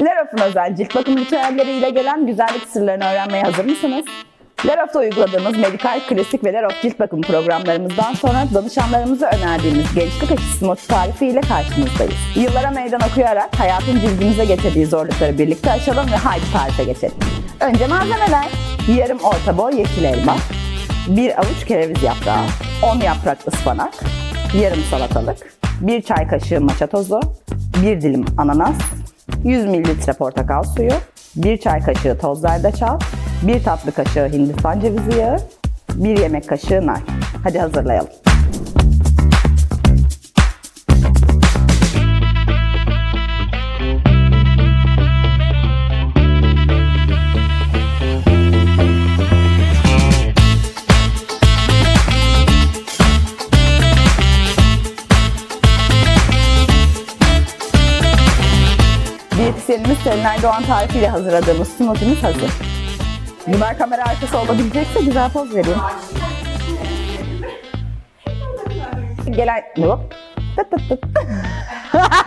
Lerof'un özel cilt bakım ritüelleriyle gelen güzellik sırlarını öğrenmeye hazır mısınız? Lerof'ta uyguladığımız medikal, klasik ve Lerof cilt bakım programlarımızdan sonra danışanlarımıza önerdiğimiz gençlik aşısı motif tarifi ile karşınızdayız. Yıllara meydan okuyarak hayatın cildimize getirdiği zorlukları birlikte aşalım ve haydi tarife geçelim. Önce malzemeler. Yarım orta boy yeşil elma, bir avuç kereviz yaprağı, 10 yaprak ıspanak, yarım salatalık, 1 çay kaşığı maça tozu, 1 dilim ananas, 100 ml portakal suyu, 1 çay kaşığı toz zerdeçal, 1 tatlı kaşığı hindistan cevizi yağı, 1 yemek kaşığı nar. Hadi hazırlayalım. Diyetisyenimiz Selinay Doğan tarifiyle hazırladığımız smoothie'miz hazır. Biber kamera arkası olabilecekse güzel poz vereyim. Gelen... Hop. Tıt tıt tıt.